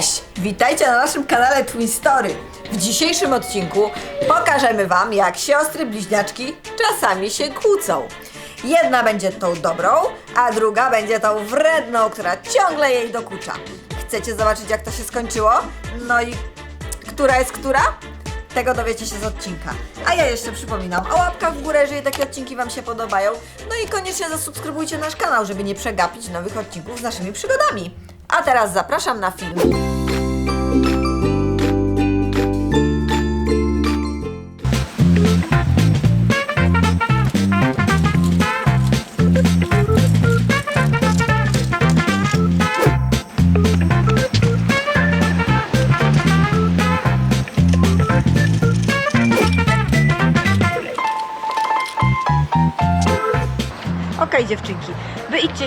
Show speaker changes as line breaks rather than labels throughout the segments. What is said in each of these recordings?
Cześć! Witajcie na naszym kanale Twin Story. W dzisiejszym odcinku pokażemy Wam, jak siostry bliźniaczki czasami się kłócą. Jedna będzie tą dobrą, a druga będzie tą wredną, która ciągle jej dokucza. Chcecie zobaczyć, jak to się skończyło? No i która jest która? Tego dowiecie się z odcinka. A ja jeszcze przypominam o łapkach w górę, jeżeli takie odcinki Wam się podobają. No i koniecznie zasubskrybujcie nasz kanał, żeby nie przegapić nowych odcinków z naszymi przygodami. A teraz zapraszam na film.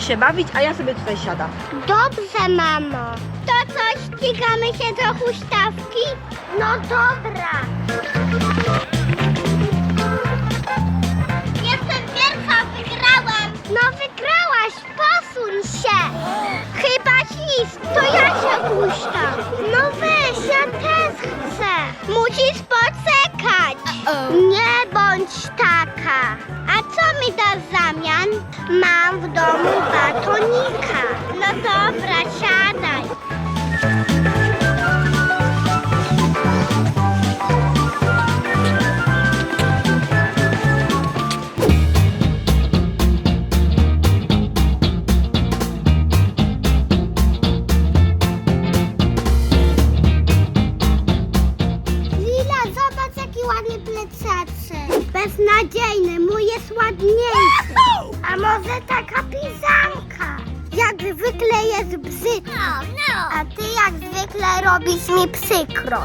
Się bawić, a ja sobie tutaj siadam.
Dobrze, mamo. To co, ścigamy się do huśtawki? No dobra. Jestem pierwsza, wygrałam. No wygrałaś, posuń się. Chyba ślizg, to ja się huśtam. No weź, ja też chcę. Musisz poczekać. Nie bądź taka. Co mi w zamian? Mam w domu batonika. No dobra, siadaj. Jest brzydka. A ty jak zwykle robisz mi przykro.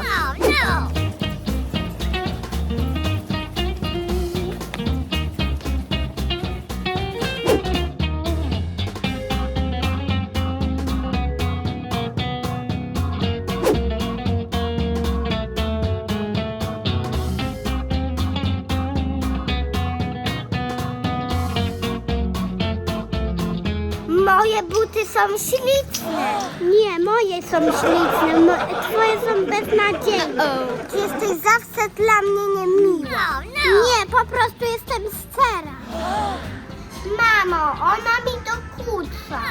Są śliczne. Nie, moje są śliczne. Mo- twoje są beznadziejne. Ty jesteś zawsze dla mnie niemiła. Nie, po prostu jestem szczera. Mamo, ona mi dokucza.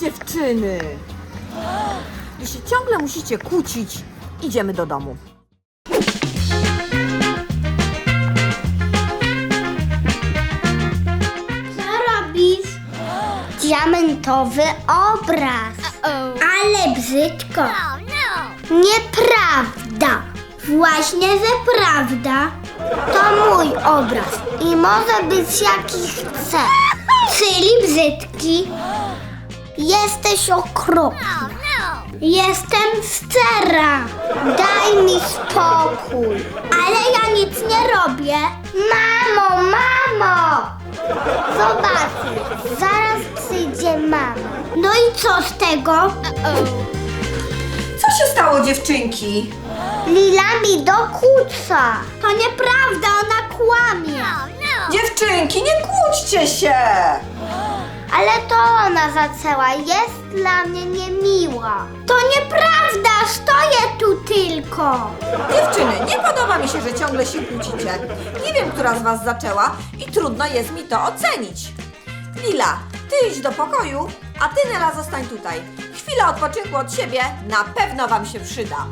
Dziewczyny! Wy się ciągle musicie kłócić. Idziemy do domu.
Diamentowy obraz. Ale brzydko. Nieprawda. Właśnie, że prawda. To mój obraz i może być jaki chce. Czyli brzydki. Jesteś okropna. Jestem szczera. Daj mi spokój. Ale ja nic nie robię. Mamo, mamo! Zobaczysz, co z tego?
Co się stało, dziewczynki?
Lila mi dokucza. To nieprawda, ona kłamie.
Dziewczynki, nie kłóćcie się!
Ale to ona zaczęła, jest dla mnie niemiła. To nieprawda, stoję tu tylko.
Dziewczyny, nie podoba mi się, że ciągle się kłócicie. Nie wiem, która z was zaczęła i trudno jest mi to ocenić. Lila, ty idź do pokoju, a ty Nela zostań tutaj. Chwila odpoczynku od siebie na pewno wam się przyda.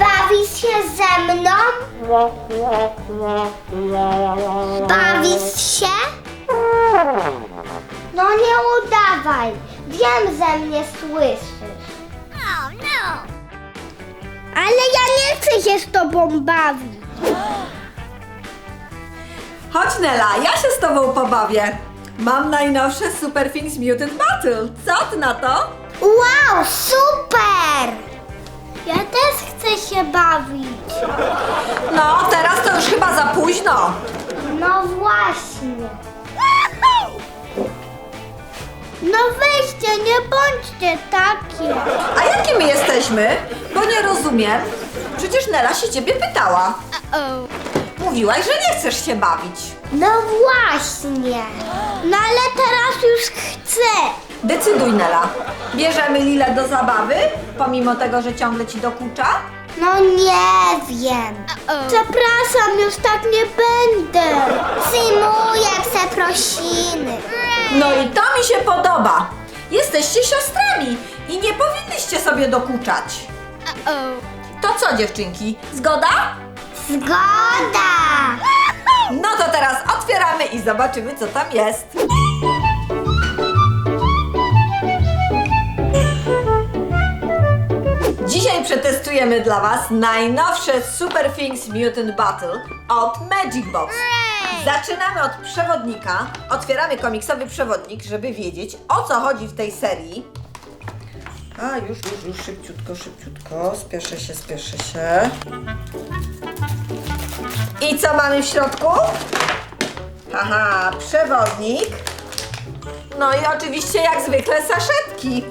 Bawisz się ze mną? Bawisz się? No nie udawaj. Wiem, że mnie słyszysz. Ale ja nie chcę się z tobą bawić.
Chodź Nela, ja się z tobą pobawię. Mam najnowsze Super Things Mutant Battle. Co ty na to?
Wow, super! Ja też chcę się bawić.
No, teraz to już chyba za późno.
No właśnie. No weźcie, nie bądźcie takie.
A jakie my jesteśmy? Bo nie rozumiem. Przecież Nela się ciebie pytała. Mówiłaś, że nie chcesz się bawić.
No właśnie. No ale teraz już chcę.
Decyduj, Nela. Bierzemy Lilę do zabawy, pomimo tego, że ciągle ci dokucza?
No nie wiem. Przepraszam, już tak nie będę. Symuję przeprosiny.
No i to mi się podoba. Jesteście siostrami i nie powinnyście sobie dokuczać. To co, dziewczynki? Zgoda?
Zgoda.
No to teraz otwieramy i zobaczymy, co tam jest. Dzisiaj przetestujemy dla Was najnowsze Super Things Mutant Battle od Magic Box. Zaczynamy od przewodnika. Otwieramy komiksowy przewodnik, żeby wiedzieć o co chodzi w tej serii. A już, już, już, szybciutko, szybciutko. Spieszę się, spieszę się. I co mamy w środku? Haha, przewodnik. No i oczywiście jak zwykle saszetki.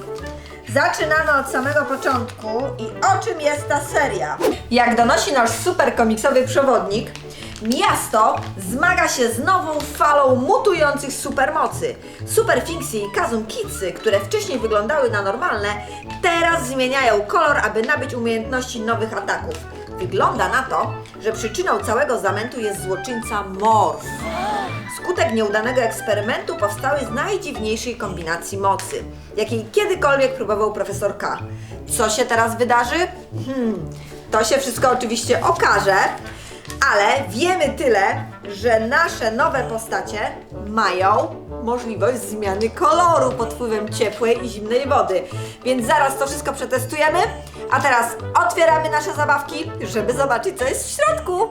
Zaczynamy od samego początku i o czym jest ta seria? Jak donosi nasz super komiksowy przewodnik, miasto zmaga się z nową falą mutujących supermocy. Super Finksy i Kazum Kidsy, które wcześniej wyglądały na normalne, teraz zmieniają kolor, aby nabyć umiejętności nowych ataków. Wygląda na to, że przyczyną całego zamętu jest złoczyńca Morph. Skutek nieudanego eksperymentu powstały z najdziwniejszej kombinacji mocy, jakiej kiedykolwiek próbował profesor K. Co się teraz wydarzy? Hmm, to się wszystko oczywiście okaże, ale wiemy tyle, że nasze nowe postacie mają możliwość zmiany koloru pod wpływem ciepłej i zimnej wody. Więc zaraz to wszystko przetestujemy, a teraz otwieramy nasze zabawki, żeby zobaczyć, co jest w środku.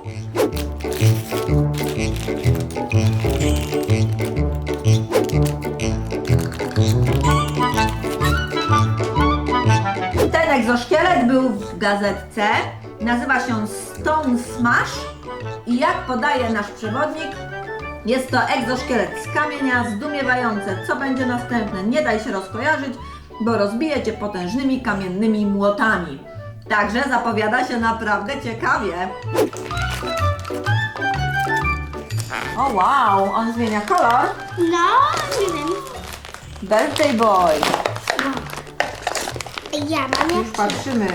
Ten egzoszkielet był w gazetce. Nazywa się Stone Smash i jak podaje nasz przewodnik, jest to egzoszkielet z kamienia, zdumiewające. Co będzie następne? Nie daj się rozkojarzyć, bo rozbije cię potężnymi kamiennymi młotami. Także zapowiada się naprawdę ciekawie. O wow, on zmienia kolor.
No, nie wiem.
Birthday Boy.
Ja mam
Już
jak...
patrzymy.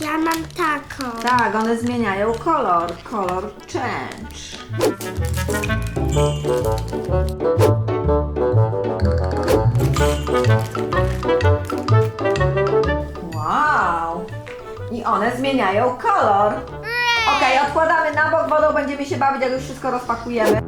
Ja mam taką.
Tak, one zmieniają kolor. Kolor change. Wow! I one zmieniają kolor. Okej, odkładamy na bok, wodą będziemy się bawić, jak już wszystko rozpakujemy.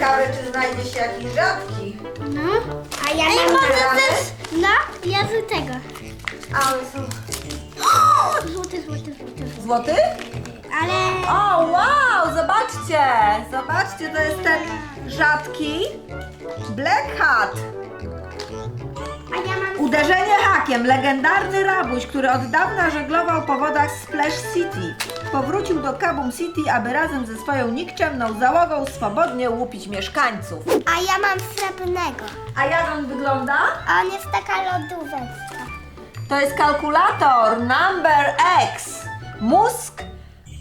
Ciekawe, czy znajdzie się jakiś rzadki.
No. A ja
Ej,
mam
może
też.
też-
No, ja z tego.
A, one są...
Złoty, złoty, złoty.
Złoty?
Ale.
O, wow! Zobaczcie! Zobaczcie, to jest ten rzadki Black Hat.
A ja mam.
Uderzenie hakiem. Legendarny rabuś, który od dawna żeglował po wodach Splash City. Powrócił do Kabum City, aby razem ze swoją nikczemną załogą swobodnie łupić mieszkańców.
A ja mam srebrnego.
A jak on wygląda?
A on jest taka lodóweczka.
To jest kalkulator Number X. Mózg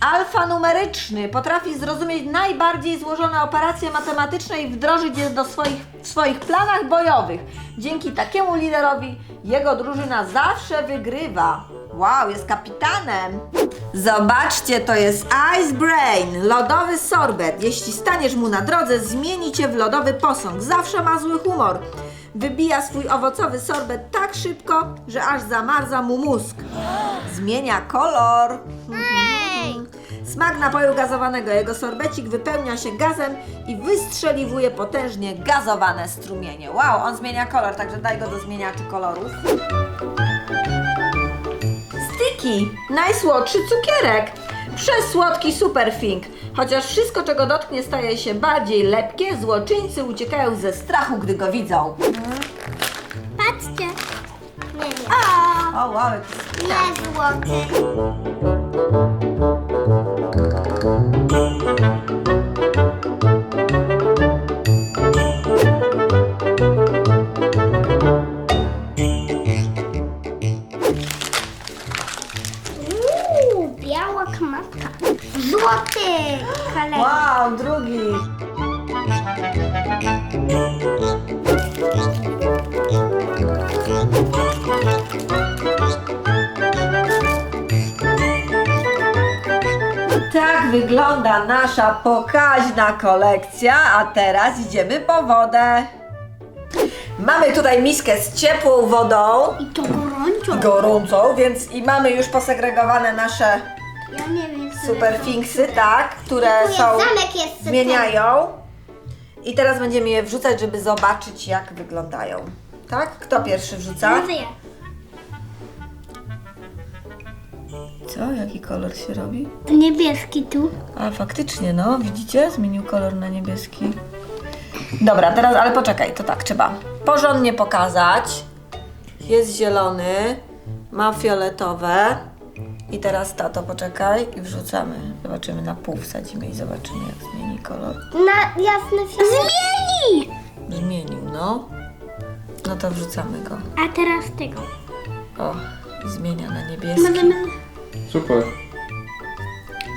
alfanumeryczny potrafi zrozumieć najbardziej złożone operacje matematyczne i wdrożyć je do swoich, w swoich planach bojowych. Dzięki takiemu liderowi jego drużyna zawsze wygrywa. Wow, jest kapitanem. Zobaczcie, to jest Ice Brain, lodowy sorbet. Jeśli staniesz mu na drodze, zmieni cię w lodowy posąg. Zawsze ma zły humor. Wybija swój owocowy sorbet tak szybko, że aż zamarza mu mózg. Zmienia kolor. Smak napoju gazowanego. Jego sorbecik wypełnia się gazem i wystrzeliwuje potężnie gazowane strumienie. Wow, on zmienia kolor, także daj go do zmieniaczy kolorów. Najsłodszy cukierek. Przesłodki superfink. Chociaż wszystko, czego dotknie, staje się bardziej lepkie, złoczyńcy uciekają ze strachu, gdy go widzą.
Patrzcie. Nie, nie. O,
O, wow, jaki
nie złoty.
Wygląda nasza pokaźna kolekcja, a teraz idziemy po wodę. Mamy tutaj miskę z ciepłą wodą
I to gorąco.
i gorącą, więc i mamy już posegregowane nasze
Ja nie wiem. co
super finksy, tak, które
Tu jest
są
zamek jest
zmieniają. I teraz będziemy je wrzucać, żeby zobaczyć jak wyglądają. Tak? Kto pierwszy wrzuca?
Może ja.
Co? Jaki kolor się robi?
Niebieski tu.
A faktycznie, no, widzicie? Zmienił kolor na niebieski. Dobra, teraz, ale poczekaj, to tak, trzeba porządnie pokazać. Jest zielony, ma fioletowe. I teraz tato, poczekaj i wrzucamy. Zobaczymy, na pół wsadzimy i zobaczymy, jak zmieni kolor.
Na jasny fioletowy. Zmieni!
Zmienił, no. No to wrzucamy go.
A teraz tego.
O, zmienia na niebieski.
Możemy...
Super.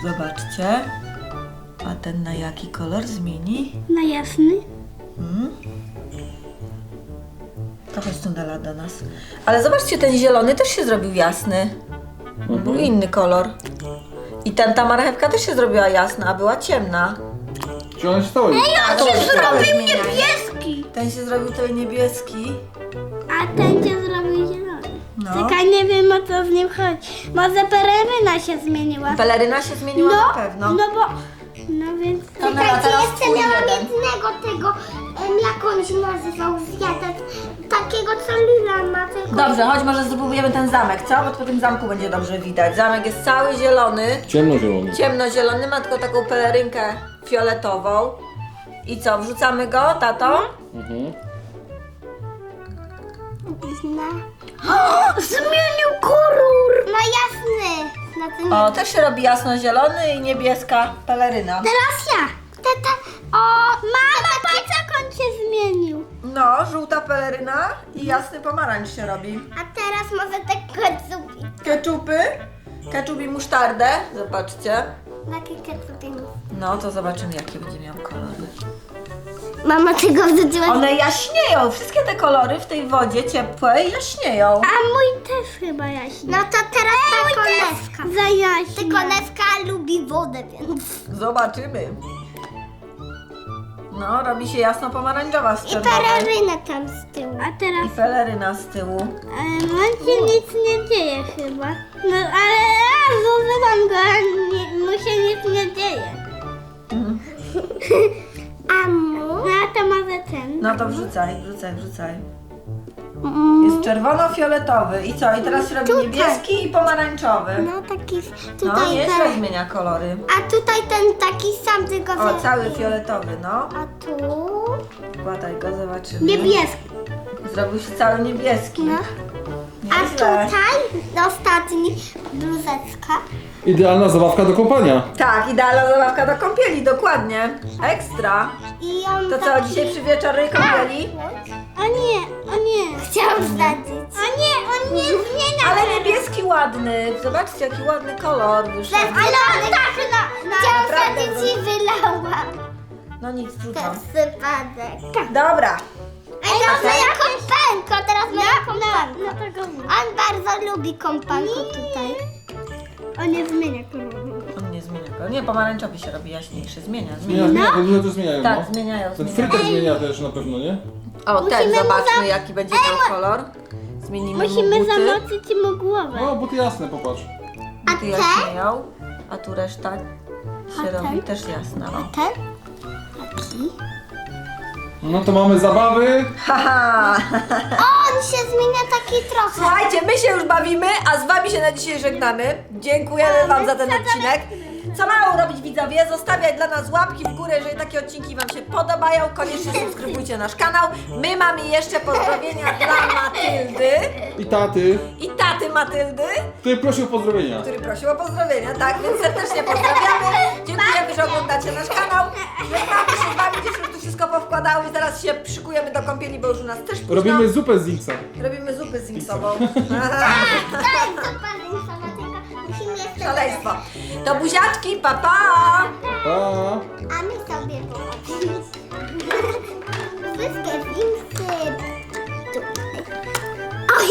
Zobaczcie. A ten na jaki kolor zmieni?
Na jasny.
Hmm? Tu Dala do nas. Ale zobaczcie, ten zielony też się zrobił jasny. Był inny kolor. I ten, ta marchewka też się zrobiła jasna, a była ciemna.
Czy one się stały?
A to się zrobił
niebieski!
Ten się zrobił ten niebieski. No.
Tylko nie wiem o co w nim chodzi. Może pereryna się zmieniła.
Peleryna się zmieniła na pewno.
No bo... No więc...
To Nela, teraz twój jeden.
jednego tego, em, jak on się nazywał, zjadać. Takiego co Lila ma. Tylko...
Dobrze, chodź może spróbujemy ten zamek, co? Bo po tym zamku będzie dobrze widać. Zamek jest cały zielony.
Ciemnozielony.
Ciemnozielony, ma tylko taką pelerynkę fioletową. I co, wrzucamy go, tato?
Mhm.
Zmienił kolor! Na jasny. Na ten...
O, też się robi jasno-zielony i niebieska peleryna.
Teraz ja. Tata, o, mama, patrz jak on się zmienił.
No, żółta peleryna i jasny pomarańcz się robi.
A teraz może tak ketchup.
Keczupy, keczup i musztardę, zobaczcie.
Takie ketchup.
No, to zobaczymy, jakie będzie miał kolory.
Mama tego wrzuciła.
One jaśnieją, wszystkie te kolory w tej wodzie ciepłej jaśnieją.
A mój też chyba jaśni. No to teraz ta konewka. Zajaśni. Ty konewka lubi wodę, więc...
Zobaczymy. No, robi się jasno-pomarańczowa z
I
czerwonej.
tam z tyłu. A teraz...
I peleryna z tyłu.
On się nic nie dzieje chyba. No ale ja zużywam go, a nie, mu się nic nie dzieje. A mu? No a to może ten.
No to wrzucaj, wrzucaj, wrzucaj. Jest czerwono-fioletowy. I co? I teraz robi
Tutaj.
niebieski i pomarańczowy.
No taki
No,
tutaj
nieźle
ten.
zmienia kolory.
A tutaj ten taki sam, tylko
O, cały fioletowy, no.
A tu?
Wkładaj go, zobaczymy.
Niebieski.
Zrobił się cały niebieski.
No. A tutaj ostatni bluzeczka.
Idealna zabawka do kąpania.
Tak, idealna zabawka do kąpieli, dokładnie. Ekstra.
I on
To co,
taki-
dzisiaj przy wieczornej kąpieli?
O nie, o nie. Chciałam zdradzić. O nie, on nie zmienia.
Ale niebieski ładny. Zobaczcie, jaki ładny kolor wyszedł.
Ale on tak, no, no. Chciałam
Naprawdę
zdradzić i wylałam.
No nic, trudno.
To wypadek.
Dobra.
Ej, dobrze, ja kąpanko, teraz moja kąpanko. On bardzo lubi kąpanko tutaj. On nie zmienia koloru.
On nie zmienia go. Nie, pomarańczowy się robi jaśniejszy. Zmienia,
Zmienia,
zmienia.
zmienia, to zmieniają,
Tak,
no.
zmieniają,
Ten
zmieniają.
frytek zmienia też na pewno, nie?
O, ten,
Musimy mu
zobaczmy
za-
jaki będzie miał kolor. Zmienimy mu
Musimy
buty.
zamoczyć mu głowę.
O, buty jasne, popatrz.
A
Buty
te?
jaśnieją. A tu reszta się
A ten?
robi też jasna. O.
Ten? Taki.
No to mamy zabawy.
Haha!
On się zmienia taki trochę.
Słuchajcie, my się już bawimy, a z wami się na dzisiaj żegnamy. Dziękujemy wam za ten odcinek. Co mają robić widzowie? Zostawiać dla nas łapki w górę, jeżeli takie odcinki wam się podobają. Koniecznie subskrybujcie nasz kanał. My mamy jeszcze pozdrowienia dla Matyldy
I taty,
i taty Matyldy,
który prosił o pozdrowienia.
który prosił o pozdrowienia, tak? Więc serdecznie pozdrawiamy. Dziękujemy, że oglądacie nasz kanał. Żegnamy się z wami, dziewczyny tu wszystko powkładały. Teraz się szykujemy do kąpieli, bo już u nas też późno.
Robimy zupę z Zinksa.
Robimy zupę z Zinksową.
To jest tylko
Szaleństwo. To buziaczki, pa pa!
Pa!
A my sobie popatrzymy. Wszystkie zinsy tutaj. Oj,